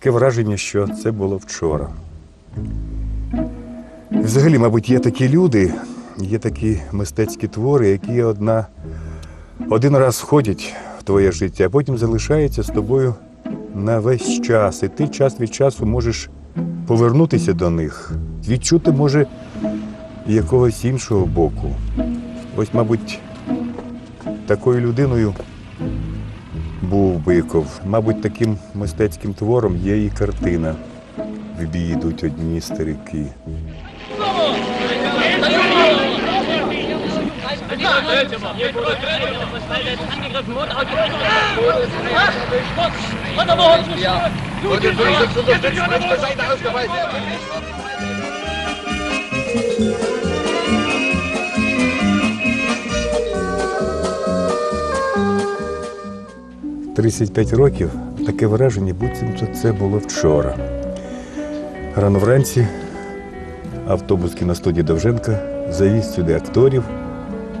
таке враження, що це було вчора. Взагалі, мабуть, є такі люди, є такі мистецькі твори, які одна, один раз входять в твоє життя, а потім залишаються з тобою на весь час. І ти час від часу можеш повернутися до них, відчути, може, якогось іншого боку. Ось, мабуть, такою людиною був Биков. Мабуть, таким мистецьким твором є і картина. В бій йдуть одні старики. – 35 років таке враження, буцімто це було вчора. Рано вранці автобус кіностудії Довженка завіз сюди акторів,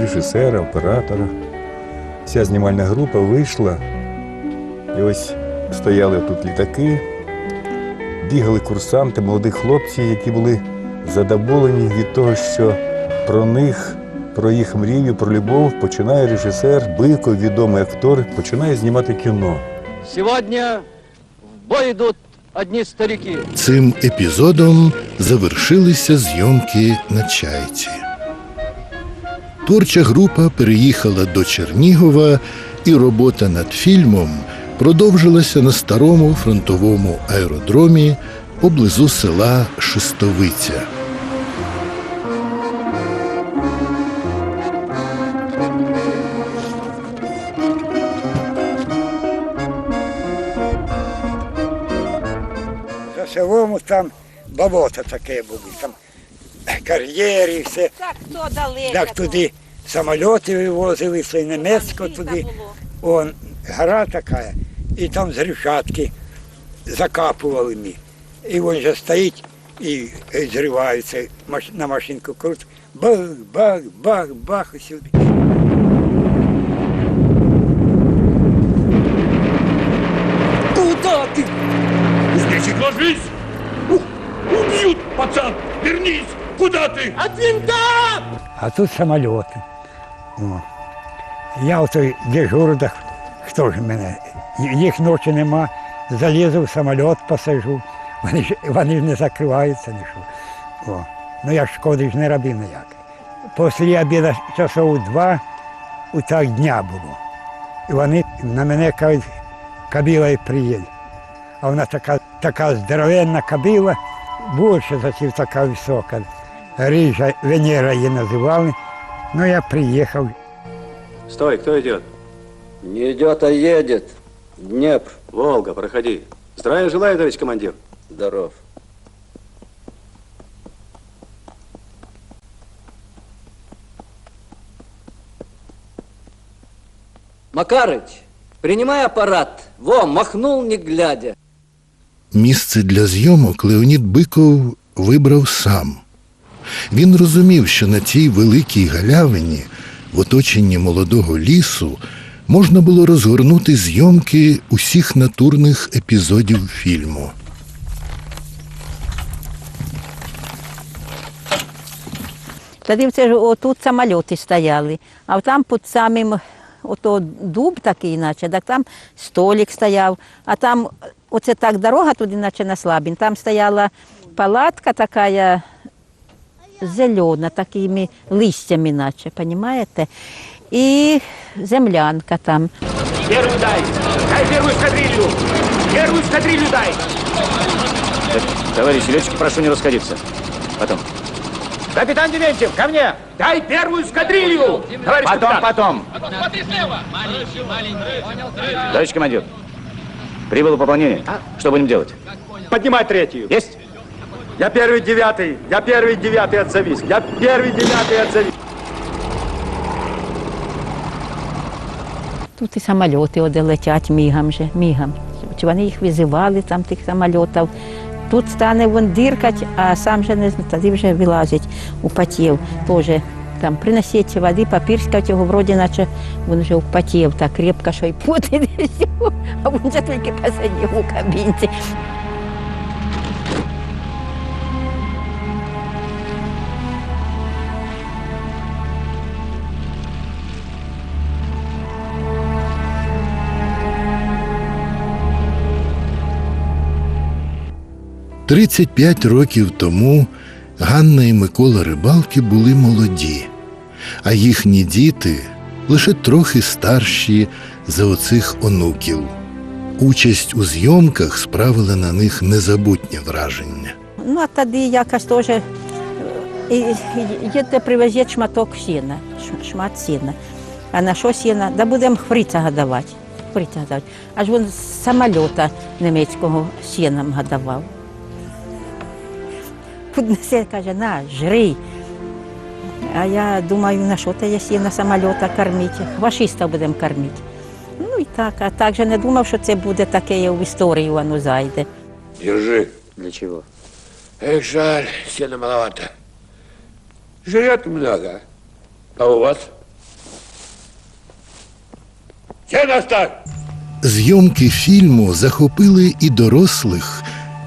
режисера, оператора. Вся знімальна група вийшла. І ось стояли тут літаки, бігали курсанти, молоді хлопці, які були задоволені від того, що про них, про їх мрію, про любов починає режисер, Биков, відомий актор, починає знімати кіно. Сегодня в бой идут одни старики. Цим епізодом завершилися зйомки на чайці. Творча група переїхала до Чернігова, і робота над фільмом продовжилася на старому фронтовому аеродромі поблизу села Шестовиця. За селом там болото таке було, там кар'єри, все. Так, хто далеко. Так туди самоліти вивозили, все німецько туди. Он, гора така, і там з рішатки закапували ми. І він же стоїть і зривається, на машинку крутить. Бах, бах, бах, бах, і сюди. Куда ты? От винта! А тут самоліти. О. Я отой дежурю, так хто ж мене? Їх ночі нема. Залізу в самоліт, посажу. Вони ж вони ж не закриваються нічого. О. Ну я ж шкоди ж не робив ніяк. Після обіду часов два у так дня було. І вони на мене кажуть, кабіла і приїде. А вона така, така здоровенна кабіла, більше за така висока. Рижа Венера її називали. Ну я приїхав. Стой, кто идет? Не идет, а едет. Днепр. Волга, проходи. Здравия желаю, товарищ командир. Здоров. Макарыч, принимай аппарат. Во, махнул не глядя. Місце для зйомок Леонід Биков вибрав сам. Він розумів, що на цій великій галявині, в оточенні молодого лісу, можна було розгорнути зйомки усіх натурних епізодів фільму. Тоді це отут самольоти стояли, а там під самим ото дуб такий, наче, так там столик стояв, а там оце так дорога туди, наче на Слабін, там стояла палатка така зелена, такими листями, наче, розумієте? І землянка там. Первый дай! Дай первую эскадрилью! Первую эскадрилью дай! Товарищи летчики, прошу не расходиться. Потом. Капитан Дементьев, ко мне! Дай первую эскадрилью! Товарищ Потом, капитан! потом. Товарищ командир, прибыло пополнение. Что будем делать? Поднимай третью! Есть? Я первый девятый! Я первый девятый отзовись! Я первый девятый отзовись! Тут і самольоти оде летять мігом же, мігом. Чи вони їх визивали, там тих самольотів. Тут стане вон диркать, а сам же не зна- тоді вже вилазить у потів. Теж там принесіть води, попірскать його, вроді наче він вже употів так крепко, що й пот іде, всього, а він же тільки посидів у кабінці. 35 років тому Ганна і Микола Рибалки були молоді, а їхні діти лише трохи старші за оцих онуків. Участь у зйомках справила на них незабутнє враження. Ну, а тоді якось теж е, їдьте привезіть шматок сіна, шмат сіна. А на що сіна? Да будемо. Фрица годувати. Аж він з самольота німецького сіном годував. Піднесе, каже, на, жри. А я думаю, на що те я сіна самольота кормити? Хвашиста будемо кормити. Ну і так, а так же не думав, що це буде таке в історію воно зайде. Держи. Для чего? Эх, жаль, сена маловато. Жрет много. А у вас? Сено оставь! Зйомки фільму захопили і дорослих,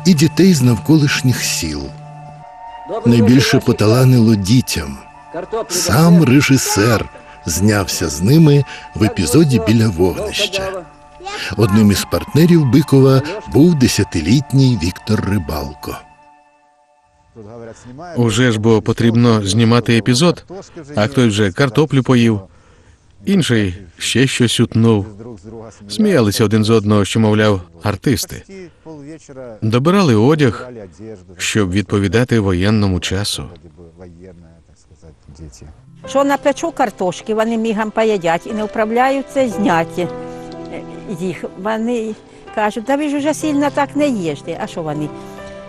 і дітей з навколишніх сіл. Найбільше поталанило дітям. Сам режисер знявся з ними в епізоді біля вогнища. Одним із партнерів Бикова був десятилітній Віктор Рибалко. Уже ж бо потрібно знімати епізод, а хтось вже картоплю поїв, інший ще щось утнув. Сміялися один з одного, що, мовляв, артисти. Добирали одяг, щоб відповідати воєнному часу. Що напечу картошки, вони мігом поїдять і не вправляються зняті е, їх. Вони кажуть, да ви ж уже сильно так не їжте. А що вони?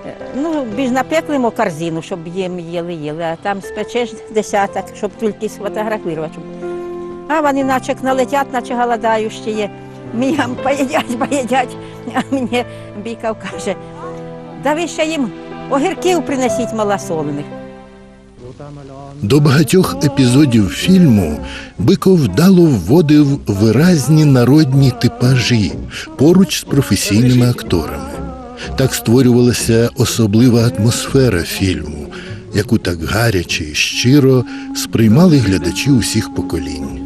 Е, Ну, більш напеклимо корзину, щоб їм їли, їли, а там спечеш десяток, щоб тільки сфотографувати. А вони наче налетять, наче голодаючі є. Мігом поїдять, поїдять. А мені Біков каже, да ви ще їм огірків принесіть малосольних. До багатьох епізодів фільму Биков вдало вводив виразні народні типажі поруч з професійними акторами. Так створювалася особлива атмосфера фільму, яку так гаряче і щиро сприймали глядачі усіх поколінь.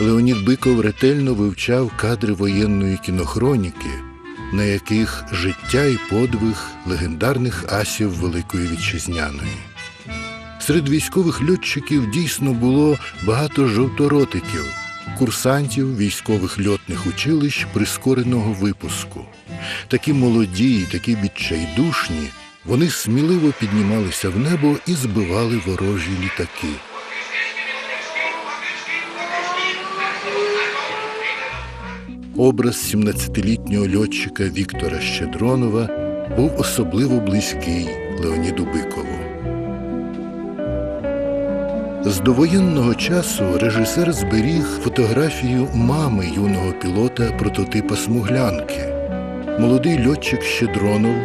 Леонід Биков ретельно вивчав кадри воєнної кінохроніки, на яких життя і подвиг легендарних асів Великої Вітчизняної. Серед військових льотчиків дійсно було багато жовторотиків, курсантів військових льотних училищ прискореного випуску. Такі молоді і такі відчайдушні, вони сміливо піднімалися в небо і збивали ворожі літаки. Образ 17-літнього льотчика Віктора Щедронова був особливо близький Леоніду Бикову. З довоєнного часу режисер зберіг фотографію мами юного пілота прототипа смуглянки. Молодий льотчик Щедронов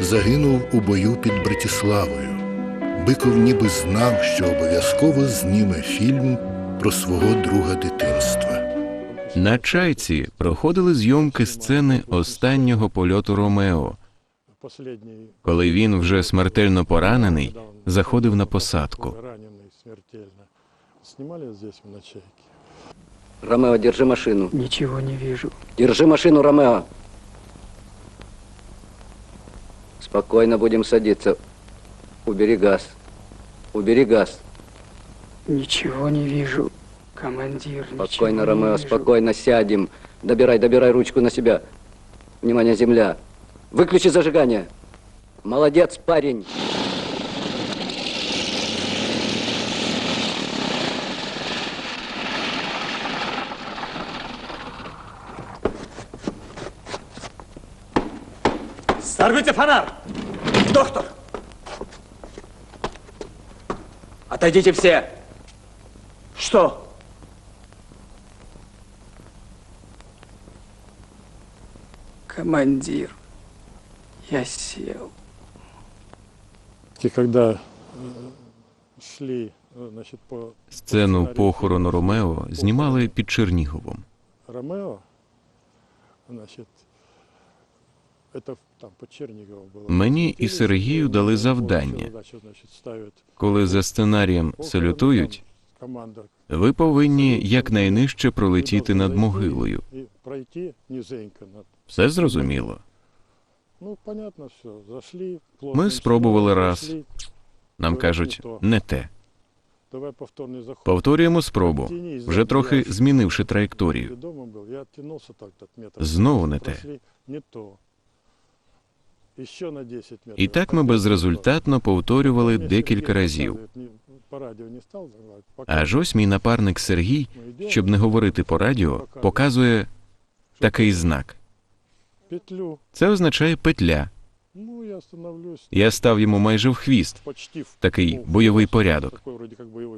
загинув у бою під Братіславою. Биков ніби знав, що обов'язково зніме фільм про свого друга дитинства. На чайці проходили зйомки сцени останнього польоту Ромео, коли він вже смертельно поранений, заходив на посадку. Ромео, держи машину. Ничего не вижу. Держи машину, Ромео. Спокойно будем садиться. Убери газ. Убери газ. Ничего не вижу. Командир, Спокойно, Ромео, спокойно сядем. Добирай, добирай ручку на себя. Внимание, земля. Выключи зажигание. Молодец, парень. Сорвите фонарь! Доктор! Отойдите все! Что? Командир, Я сел. И когда шли, значит, по Сцену похорону Ромео знімали під Черніговом. Ромео, значит, это там по Чернигову было. Мені і Сергію дали завдання. Коли за сценарієм салютують, ви повинні якнайнижче пролетіти над могилою. Все зрозуміло. Ну. Ми спробували раз. Нам кажуть, не те. Повторюємо спробу, вже трохи змінивши траєкторію. Знову не те. Прошли Не то. Еще на 10 метров. І так ми безрезультатно повторювали декілька разів. Аж ось мій напарник Сергій, щоб не говорити по радіо, показує такий знак. Петлю. Це означає петля. Ну, я становлюсь. Я став йому майже в хвіст. Такий бойовий порядок.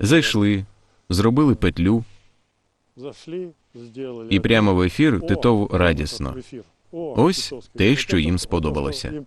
Зайшли, зробили петлю, і прямо в ефір Титов радісно. Ось те, що їм сподобалося.